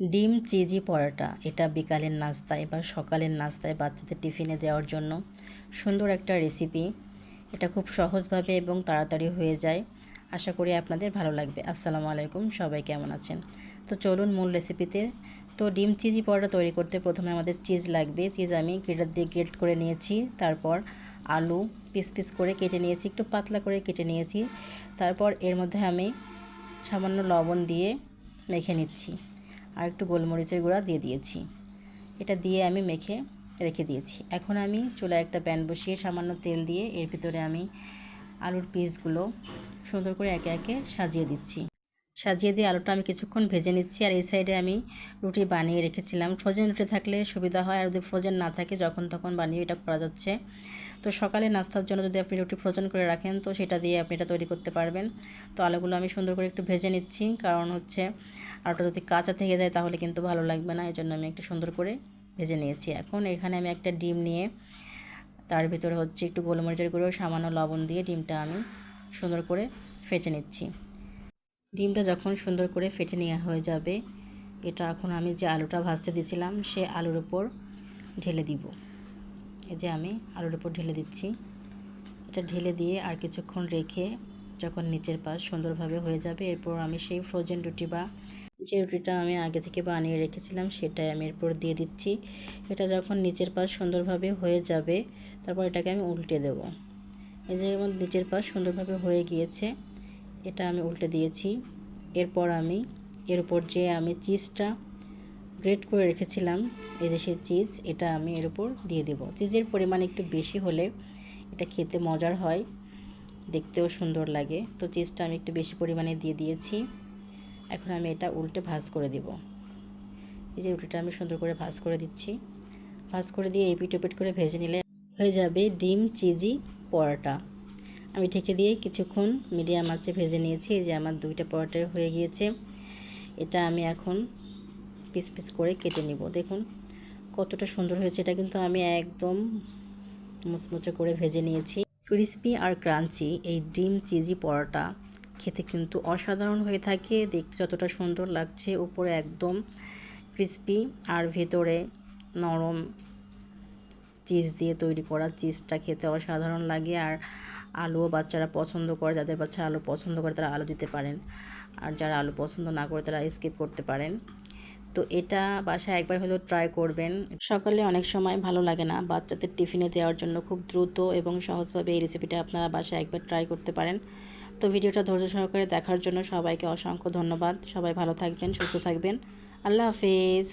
ডিম, চিজি পরোটা। এটা বিকালের নাস্তায় বা সকালের নাস্তায় বাচ্চাদের টিফিনে দেওয়ার জন্য সুন্দর একটা রেসিপি এটা খুব সহজভাবে এবং তাড়াতাড়ি হয়ে যায়। আশা করি আপনাদের ভালো লাগবে। আসসালামু আলাইকুম, সবাই কেমন আছেন? তো চলুন মূল রেসিপিতে তো ডিম, চিজি পরোটা তৈরি করতে প্রথমে আমাদের চিজ লাগবে। চিজ আমি গ্রেটার দিয়ে গ্রেট করে নিয়েছি। তারপর আলু পিস পিস করে কেটে নিয়েছি। একটু পাতলা করে কেটে নিয়েছি। তারপর এর মধ্যে আমি সামান্য লবণ দিয়ে মেখে নিচ্ছি। আর একটু গোলমরিচের গুঁড়া দিয়ে দিয়েছি। এটা দিয়ে আমি মেখে রেখে দিয়েছি। এখন আমি চুলায় একটা প্যান বসিয়ে সামান্য তেল দিয়ে এর ভিতরে আমি আলুর পিসগুলো সুন্দর করে একে একে সাজিয়ে দিচ্ছি। সাজিয়ে দিয়ে আলুটা আমি কিছুক্ষণ ভেজে নিচ্ছি আর এই সাইডে আমি রুটি বানিয়ে রেখেছিলাম। ফ্রোজেন রুটি থাকলে সুবিধা হয় আর যদি ফ্রোজেন না থাকে, যখন তখন বানিয়ে এটা করা যাচ্ছে। তো সকালে নাস্তার জন্য যদি আপনি রুটি ফ্রোজেন করে রাখেন, তো সেটা দিয়ে আপনি এটা তৈরি করতে পারবেন। তো আলুগুলো আমি সুন্দর করে একটু ভেজে নিচ্ছি, কারণ হচ্ছে আলুটা যদি কাঁচা থেকে যায় তাহলে কিন্তু ভালো লাগবে না এই জন্য আমি একটু সুন্দর করে ভেজে নিয়েছি। এখন এখানে আমি একটা ডিম নিয়ে তার ভিতরে হচ্ছে একটু গোলমরিচের গুঁড়ো, সামান্য লবণ দিয়ে ডিমটা আমি সুন্দর করে ফেটে নিচ্ছি। ডিমটা যখন সুন্দর করে ফেটে নেওয়া হয়ে যাবে, এটা এখন আমি যে আলুটা ভাজতে দিয়েছিলাম, সে আলুর উপর ঢেলে দিব। এই যে আমি আলুর উপর ঢেলে দিচ্ছি। এটা ঢেলে দিয়ে আর কিছুক্ষণ রেখে যখন নিচের পাশ সুন্দরভাবে হয়ে যাবে, এরপর আমি সেই ফ্রোজেন রুটি বা যে রুটিটা আমি আগে থেকে বানিয়ে রেখেছিলাম, সেটাই আমি এরপর দিয়ে দিচ্ছি। এটা যখন নিচের পাশ সুন্দরভাবে হয়ে যাবে, তারপর এটাকে আমি উল্টে দেব। এই যে নিচের পাশ সুন্দরভাবে হয়ে গিয়েছে এটা আমি উল্টে দিয়েছি। এরপর আমি, এর উপর যে আমি চিজটা গ্রেট করে রেখেছিলাম, এই যে সেই চিজ, এটা আমি এর উপর দিয়ে দেব। চিজের পরিমাণ একটু বেশি হলে এটা খেতে মজার হয়, দেখতেও সুন্দর লাগে। তো চিজটা আমি একটু বেশি পরিমাণে দিয়ে দিয়েছি। এখন আমি এটা উল্টে ভাজ করে দেব। এই যে রুটিটা আমি সুন্দর করে ভাজ করে দিচ্ছি। ভাজ করে দিয়ে এপিট ওপিট করে ভেজে নিলে হয়ে যাবে ডিম চিজি পরোটা। আমি ঢেকে দিয়ে কিছুক্ষণ মিডিয়াম আঁচে ভেজে নিয়েছি। এই যে আমার দুইটা পরোটা হয়ে গিয়েছে। এটা আমি এখন পিস পিস করে কেটে নিব। দেখুন কতটা সুন্দর হয়েছে। এটা কিন্তু আমি একদম মুচমুচে করে ভেজে নিয়েছি। ক্রিস্পি আর ক্রাঞ্চি, এই ডিম চিজি পরোটা খেতে কিন্তু অসাধারণ হয়ে থাকে। দেখতে যতটা সুন্দর লাগছে। উপরে একদম ক্রিসপি আর ভেতরে নরম চিজ দিয়ে তৈরি করা চিজটা খেতে অসাধারণ লাগে আর আলুও বাচ্চারা পছন্দ করে, যাদের বাচ্চা আলু পছন্দ করে তারা আলু দিতে পারেন। আর যারা আলু পছন্দ না করে তারা স্কিপ করতে পারেন। তো এটা বাসায় একবার হলেও ট্রাই করবেন। সকালে অনেক সময় ভালো লাগে না। বাচ্চাদের টিফিনে দেওয়ার জন্য খুব দ্রুত এবং সহজভাবে এই রেসিপিটা আপনারা বাসায় একবার ট্রাই করতে পারেন। তো ভিডিওটা ধৈর্য সহকারে দেখার জন্য সবাইকে অসংখ্য ধন্যবাদ। সবাই ভালো থাকবেন, সুস্থ থাকবেন। আল্লাহ হাফিজ।